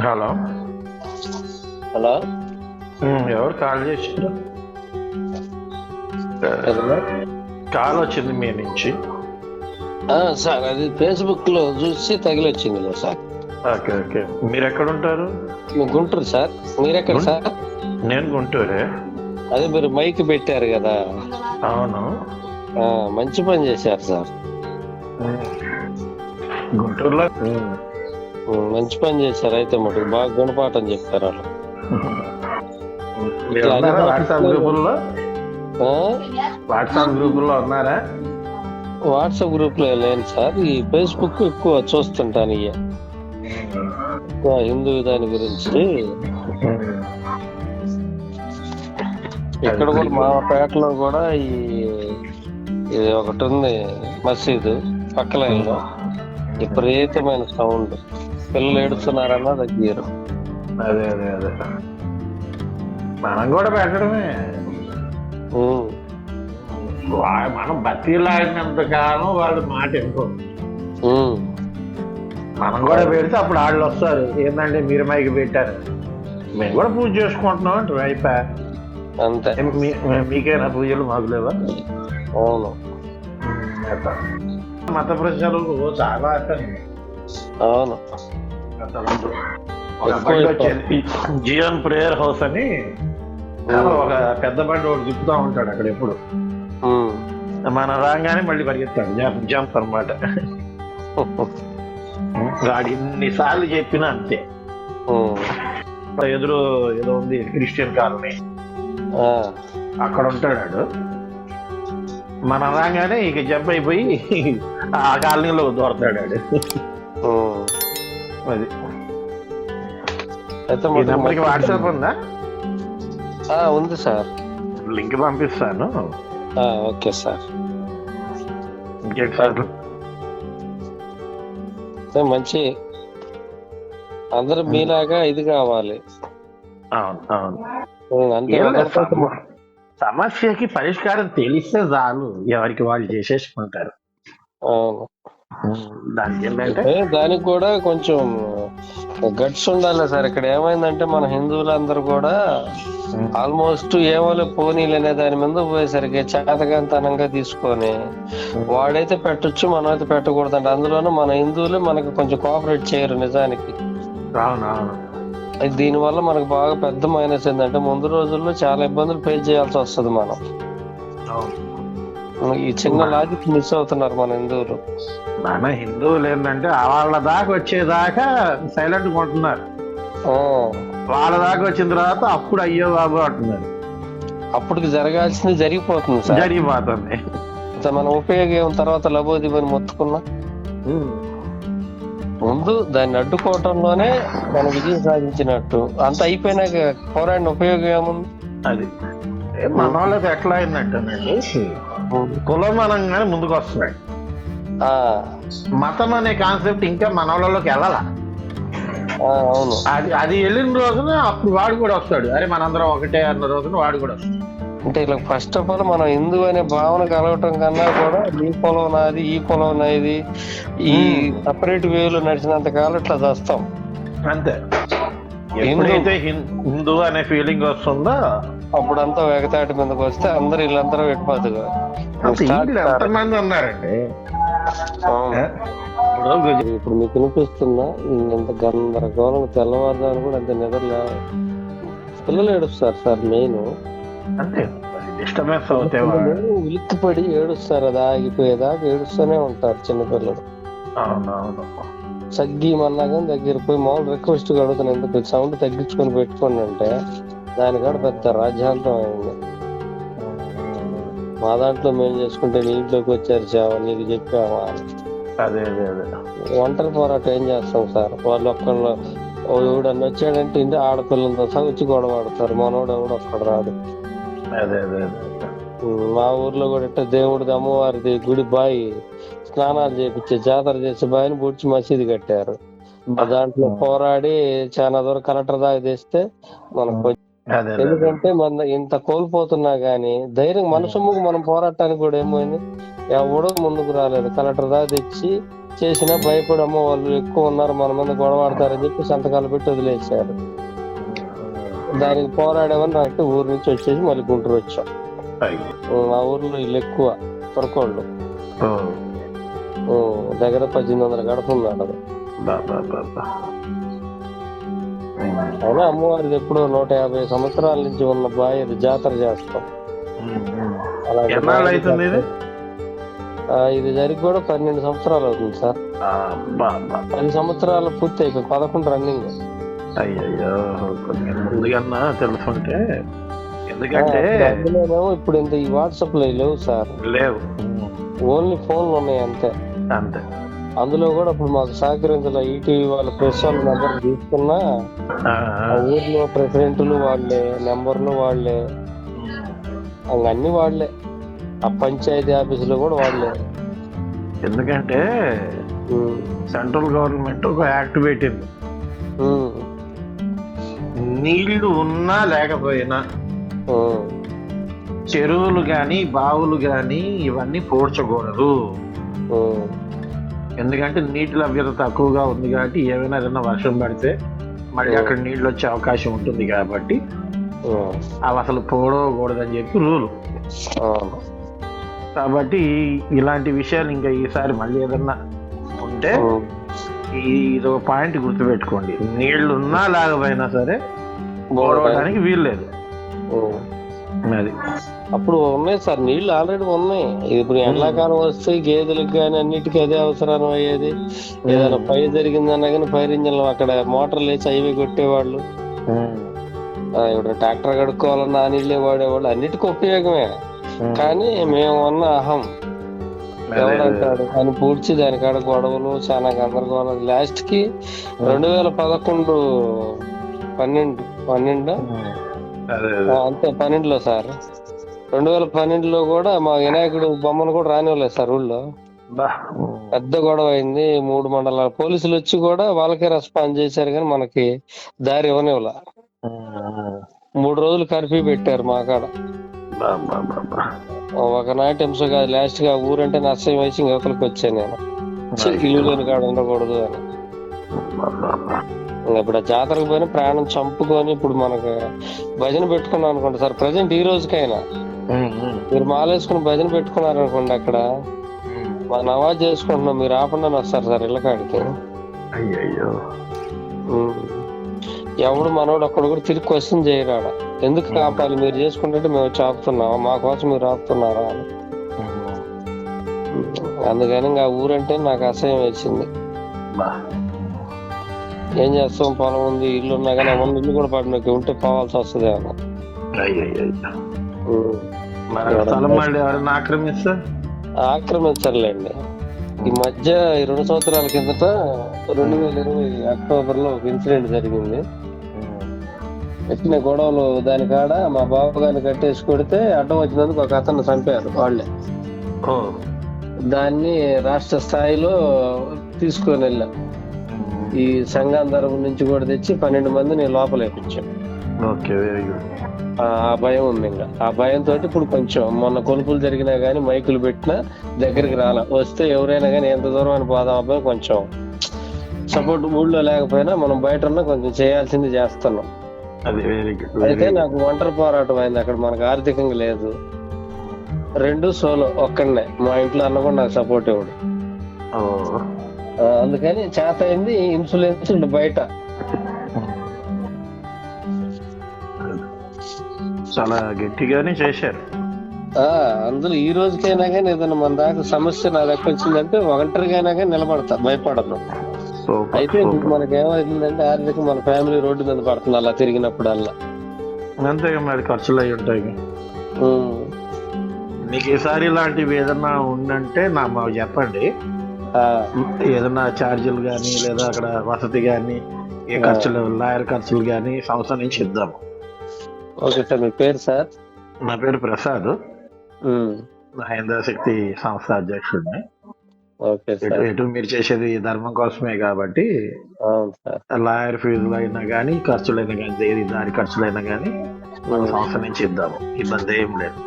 Hello. Hello. ఎవరు call చేశారు? Call వచ్చింది మీ నుంచి. సార్ అది ఫేస్బుక్లో చూసి తగిలొచ్చింది సార్. Okay okay. మీరు ఎక్కడ ఉంటారు గుంటూరు సార్. మీరెక్కడ సార్? నేను గుంటూరే. అదే మీరు మైక్ పెట్టారు కదా. అవును. మంచి పని చేశారు సార్. గుంటూరులో మంచి పని చేశారు. అయితే మటుకు బాగా గుణపాఠం చెప్పారు వాళ్ళు. వాట్సాప్ గ్రూపుల్లో? వాట్సాప్ గ్రూపుల్లో ఉన్నారా వాట్సాప్ గ్రూప్లో లేను సార్. ఈ ఫేస్బుక్ ఎక్కువ చూస్తుంటాను ఇక. ఎక్కువ హిందూ దాని గురించి. ఇక్కడ కూడా మా పేటలో కూడా ఈ ఇది ఒకటి ఉంది మసీదు పక్క లైన్లో విపరీతమైన సౌండ్. పిల్లలు ఏడుస్తున్నారన్నా తగ్గారు అదే అదే అదే. మనం కూడా పెట్టడమే. మనం బతీలాడినంత కాలం వాళ్ళు మాట ఎందుకో మనం కూడా పెడితే అప్పుడు వాళ్ళు వస్తారు. ఏంటంటే మీరు మైకి పెట్టారు? మేము కూడా పూజ చేసుకుంటున్నాం అంటారు అయిపోయా అంతే. మీ- మీకేనా పూజలు? మాకు లేవా? అవును. మత ప్రజలు చాలా అసలు అవును జియోన్ ప్రేయర్ హౌస్ అని ఒక పెద్ద బండి ఒకటి తిప్పుతా ఉంటాడు అక్కడ ఎప్పుడు. మనం రాగానే మళ్ళీ పరిగెత్తాడు జంప్ జంప్ అనమాట వాడు ఇన్నిసార్లు చెప్పినా అంతే. ఎదురు ఏదో ఉంది క్రిస్టియన్ కాలనీ. అక్కడ ఉంటాడు. మనం రాగానే ఇక జంప్ అయిపోయి ఆ కాలనీలో దూరతాడు వాడు. ఉమ్. అది. అయితే వాట్సాప్ ఉందా? ఆ, ఉంది సార్. లింక్ పంపిస్తాను. ఆ, ఓకే సార్. సార్. మంచి అందరూ మీలాగా ఇది కావాలి. అవును అంటే సమస్యకి పరిష్కారం తెలిస్తే చాలు. ఎవరికి వాళ్ళు చేసేసుకుంటారు. అవును. దానికి కూడా కొంచెం గట్స్ ఉండాలి సార్. ఇక్కడ ఏమైందంటే మన హిందువులందరూ కూడా ఆల్మోస్ట్ ఏమోలే పోనీలు అనే దాని మీద పోయేసరికి చేతగాంతనంగా తీసుకొని వాడైతే పెట్టొచ్చు మనం అయితే పెట్టకూడదు అంటే అందులోనూ మన హిందువులే మనకి కొంచెం కోఆపరేట్ చేయరు నిజానికి. దీనివల్ల మనకు బాగా పెద్ద మైనస్ ఏంటంటే ముందు రోజుల్లో చాలా ఇబ్బందులు ఫేస్ చేయాల్సి వస్తుంది మనం. ఈ చిన్న లాజిక్ మిస్ అవుతున్నారు మన హిందువులు. మన హిందువులు ఏంటంటే వాళ్ళ దాకా వచ్చేదాకా సైలెంట్ ఉంటున్నారు. ఆ, వాళ్ళ దాకా వచ్చిన తర్వాత అప్పుడు అయ్యో బాబు అంటున్నారు. అప్పటికి జరగాల్సింది జరిగిపోతుంది సార్. జరిగిపోతుంది. మన ఉపయోగం తర్వాత లబోదిబని మొత్తుకున్నా. ముందు దాన్ని అడ్డుకోవటంలోనే మన విజయం సాధించినట్టు. అంత అయిపోయినాక పోరాడిన ఉపయోగం ఏముంది? అది. మన వాళ్ళకి ఎట్లా అయిందంటేనండి కులం అనగానే ముందుకు వస్తున్నాడు ఆ, మతం అనే కాన్సెప్ట్ ఇంకా మన వాళ్ళలోకి వెళ్ళాల అవును. అది అది వెళ్ళిన రోజున అప్పుడు వాడు కూడా వస్తాడు. అరే మనందరం ఒకటే అన్న రోజున వాడు కూడా వస్తాడు. అంటే ఇలా ఫస్ట్ ఆఫ్ ఆల్ మనం హిందూ అనే భావన కలగటం కన్నా కూడా ఈ పొలం నాది ఈ పొలం నాది ఈ సపరేట్ వేలో నడిచినంత కాలం ఇట్లా చేస్తాం. అంతే. ఎప్పుడైతే హిందూ అనే ఫీలింగ్ వస్తుందో అప్పుడంతా వెగతాటి మీదకి వస్తే అందరు వీళ్ళందరూ వీళ్ళు ఎంతమంది ఉన్నారండి? ఇప్పుడు మీకు వినిపిస్తుందా? ఇంత గందరగోళం తెల్లవారుదాన్ని కూడా అంత నిద్ర లేవు పిల్లలు ఏడుస్తారు సార్ మెయిన్. ఉలిక్కిపడి ఏడుస్తారు అది ఆగిపోయేదాకా ఏడుస్తూనే ఉంటారు చిన్నపిల్లలు. అవునవును. సగ్గి మన్నా కానీ దగ్గర పోయి మామూలు రిక్వెస్ట్ అడుగుతాను ఎందుకు సౌండ్ తగ్గించుకొని పెట్టుకోండి అంటే దానికాడ పెద్ద రాజ్యాంతం అయింది. మా దాంట్లో మేము చేసుకుంటే నీ ఇంట్లోకి వచ్చారు చావ? నీకు. అదే అదే అదే. ఒంటరి పోరాటం ఏం చేస్తాం సార్? వాళ్ళు ఒక్కళ్ళు ఎవడన్నా వచ్చాడంటే ఇంటి ఆడపిల్లలతో సహా వచ్చి గొడవ ఆడతారు. మనోడు ఎవడు ఒక్కడు రాడు. అదే అదే మా ఊర్లో కూడా ఇట్ట దేవుడిది అమ్మవారిది గుడి బాయి స్నానాలు చేపించే జాతర చేసే బాయిని బుడ్చి మసీదు కట్టారు. దాంట్లో పోరాడి చాలా దూరం కలెక్టర్ దాకా తెస్తే మనకు. ఎందుకంటే మన ఇంత కోల్పోతున్నా గానీ ధైర్యం మన సొమ్ముకు మనం పోరాటానికి కూడా ఏమైంది? ఎవడో ముందుకు రాలేదు. కలెక్టర్ దాకా తెచ్చి చేసినా భయపడమ్మో వాళ్ళు ఎక్కువ ఉన్నారు మన మీద గొడవ ఆడతారని చెప్పి సంతకాలు పెట్టి వదిలేశారు. దానికి పోరాడామని నాకు ఊరు నుంచి వచ్చేసి మళ్ళీ గుంటూరు వచ్చాం. మా ఊర్లో వీళ్ళు ఎక్కువ తొరకోళ్ళు. దగ్గర పద్దెనిమిది వందల బా. ఉమ్. అయినా అమ్మవారిది ఎప్పుడో నూట యాభై సంవత్సరాల నుంచి ఉన్న బాయ్ అది జాతర చేస్తాం ఇది? జరిగి కూడా పన్నెండు సంవత్సరాలు అవుతుంది సార్. పది సంవత్సరాలు పూర్తి అయిపోయి పదకొండు రన్నింగ్ తెలుసుంటే ఎందుకంటే ఇప్పుడు ఇంత ఈ వాట్సాప్లో లేవు సార్ లేవు ఓన్లీ ఫోన్లు ఉన్నాయి అంతే అంతే అందులో కూడా ఇప్పుడు మాకు సహకరించాల ఈటీవీ వాళ్ళ ప్రెస్ వాళ్ళ నెంబర్ తీసుకున్నా ఊర్లో ప్రెసిడెంట్లు వాళ్ళే నెంబర్లు వాళ్ళే అన్ని వాళ్ళే. ఆ పంచాయతీ ఆఫీసులో కూడా వాళ్ళే. ఎందుకంటే సెంట్రల్ గవర్నమెంట్ ఒక యాక్ట్ పెట్టింది. నీళ్ళు ఉన్నా లేకపోయినా చెరువులు గాని బావులు గాని ఇవన్నీ పూడ్చకూడదు. ఎందుకంటే నీటి లభ్యత తక్కువగా ఉంది కాబట్టి ఏమైనా ఏదైనా వర్షం పడితే మళ్ళీ అక్కడ నీళ్ళు వచ్చే అవకాశం ఉంటుంది కాబట్టి అవి అసలు పోడకూడదని చెప్పి రూలు. కాబట్టి ఇలాంటి విషయాలు ఇంకా ఈసారి మళ్ళీ ఏదన్నా ఉంటే ఇది ఒక పాయింట్ గుర్తుపెట్టుకోండి. నీళ్ళు ఉన్నా లేకపోయినా సరే పోడవడానికి వీల్లేదు. అది. అప్పుడు ఉన్నాయి సార్ నీళ్ళు ఆల్రెడీ ఉన్నాయి. ఇప్పుడు ఎండాకాలం వస్తే గేదెలకు కానీ అన్నిటికీ అదే అవసరం అయ్యేది. ఏదైనా ఫైర్ జరిగిందన్నా కానీ ఫైర్ ఇంజన్లు అక్కడ మోటార్లు వేసి అవి కొట్టేవాళ్ళు. ఇప్పుడు ట్రాక్టర్ కడుక్కోవాలన్నా ఆ నీళ్ళే వాడేవాళ్ళు. అన్నిటికీ ఉపయోగమే. కానీ మేము ఉన్న అహం. ఎవడంటాడు అని పూడ్చి దానికాడ గొడవలు చాలా గందరగోళం లాస్ట్కి రెండు వేల పదకొండు పన్నెండు పన్నెండు? అంతే పన్నెండులో సార్. రెండు వేల పన్నెండులో కూడా మా వినాయకుడు బొమ్మను కూడా రానివ్వలేదు సార్ ఊళ్ళో. పెద్ద గొడవ అయింది మూడు మండలాల పోలీసులు వచ్చి కూడా వాళ్ళకే రెస్పాన్స్ చేశారు కానీ మనకి దారి ఇవ్వనివ్వలే. మూడు రోజులు కర్ఫ్యూ పెట్టారు మా కాడ. ఒక నైట్ కాదు లాస్ట్గా ఊరంటే నష్టం వేసి యువతలకు వచ్చాను నేను. ఇల్లు లేని కాడ ఉండకూడదు అని. ఇప్పుడు ఆ జాతరకు పోయిన ప్రాణం చంపుకొని ఇప్పుడు మనకి భజన పెట్టుకున్నాం అనుకోండి సార్ ప్రజెంట్ ఈ రోజుకైనా. మీరు మాలేసుకుని భజన పెట్టుకున్నారు అనుకోండి అక్కడ. మా నవాజ్ చేసుకుంటున్నాం మీరు ఆపండి వస్తారు సార్ ఇళ్ళ కాడికి. ఎవడు మనోడు ఒక్కడు కూడా తిరిగి క్వశ్చన్ చేయరాడ ఎందుకు ఆపాలి మీరు చేసుకుంటుంటే మేము వచ్చి మా కోసం మీరు ఆపుతున్నారా? అని. అందుకని ఇంకా ఆ ఊరంటే నాకు అసహ్యం వేసింది. బా. ఏం చేస్తాం? పొలం ఉంది ఇల్లు ఉన్నా కానీ ఉన్న ఇల్లు కూడా పడినకి ఉంటే పోవాల్సి వస్తుంది ఏమో. ఆక్రమిస్తే ఆక్రమించర్లేండి ఈ మధ్య ఈ రెండు సంవత్సరాల కిందట రెండు వేల ఇరవై అక్టోబర్లో ఒక ఇన్సిడెంట్ జరిగింది పెట్టిన గొడవలు దాని కాడ మా బాబు గారిని కట్టేసి కొడితే అడ్డం వచ్చినందుకు ఒక అతను చంపారు వాళ్ళే దాన్ని రాష్ట్ర స్థాయిలో తీసుకొని వెళ్ళాం ఈ సంఘం తరపు నుంచి కూడా తెచ్చి పన్నెండు మందిని లోపలేపించాం ఓకే వెరీ గుడ్ ఆ భయం ఉంది ఇంకా. ఆ భయంతో ఇప్పుడు కొంచెం మొన్న కొలుపులు జరిగినా గానీ మైకులు పెట్టినా దగ్గరికి రాల. వస్తే ఎవరైనా కానీ ఎంత దూరం అని పోదాం అబ్బాయి కొంచెం సపోర్ట్ ఊళ్ళో లేకపోయినా మనం బయట ఉన్నా కొంచెం చేయాల్సింది చేస్తున్నాం. అయితే నాకు ఒంటరి పోరాటం అయింది. అక్కడ మనకు ఆర్థికంగా లేదు. రెండు సోలో ఒక్కడనే. మా ఇంట్లో అన్న కూడా నాకు సపోర్ట్ ఇవ్వడు. అందుకని చేత అయింది ఇన్సూరెన్స్ బయట. చాలా గట్టిగానే చేశారు. ఆ అందులో ఈ రోజుకైనా కానీ ఏదైనా మన దాకా సమస్య నా దగ్గర వచ్చిందంటే ఒంటరిగైనా కానీ నిలబడతా భయపడను. సూపర్ అయితే మనకి ఏమైందంటే ఆర్థిక మన ఫ్యామిలీ రోడ్డు మీద పడుతుంది అలా తిరిగినప్పుడల్లా. అంతేగా మరి ఖర్చులు అయి ఉంటాయి. మీకు ఈసారి ఇలాంటివి ఏదన్నా ఉందంటే నా మాకు చెప్పండి. ఆ, ఏదన్నా ఛార్జీలు కానీ లేదా అక్కడ వసతి కానీ ఏ ఖర్చులు లాయర్ ఖర్చులు కానీ సంస్థ నుంచి ఇద్దాము. ఓకే సార్ మీ పేరు సార్? నా పేరు ప్రసాద్. ఉమ్. హైందవ శక్తి సంస్థ అధ్యక్షుడిని. ఓకే ఎటు మీరు చేసేది ధర్మం కోసమే కాబట్టి లాయర్ ఫీజులు అయినా కానీ ఖర్చులైనా కానీ ఏది దారి ఖర్చులైనా కానీ మన. సంస్థ నుంచి ఇద్దాము. ఇబ్బంది ఏం లేదు.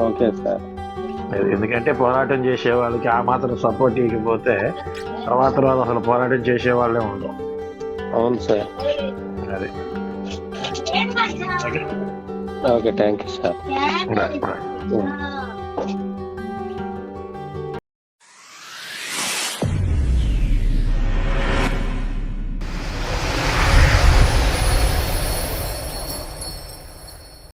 Okay sir. ఎందుకంటే పోరాటం చేసే వాళ్ళకి ఆ మాత్రం సపోర్ట్ ఇవ్వకపోతే తర్వాత తర్వాత అసలు పోరాటం చేసే వాళ్ళే ఉండవు అవును సార్. అది ఓకే థ్యాంక్ యూ సార్.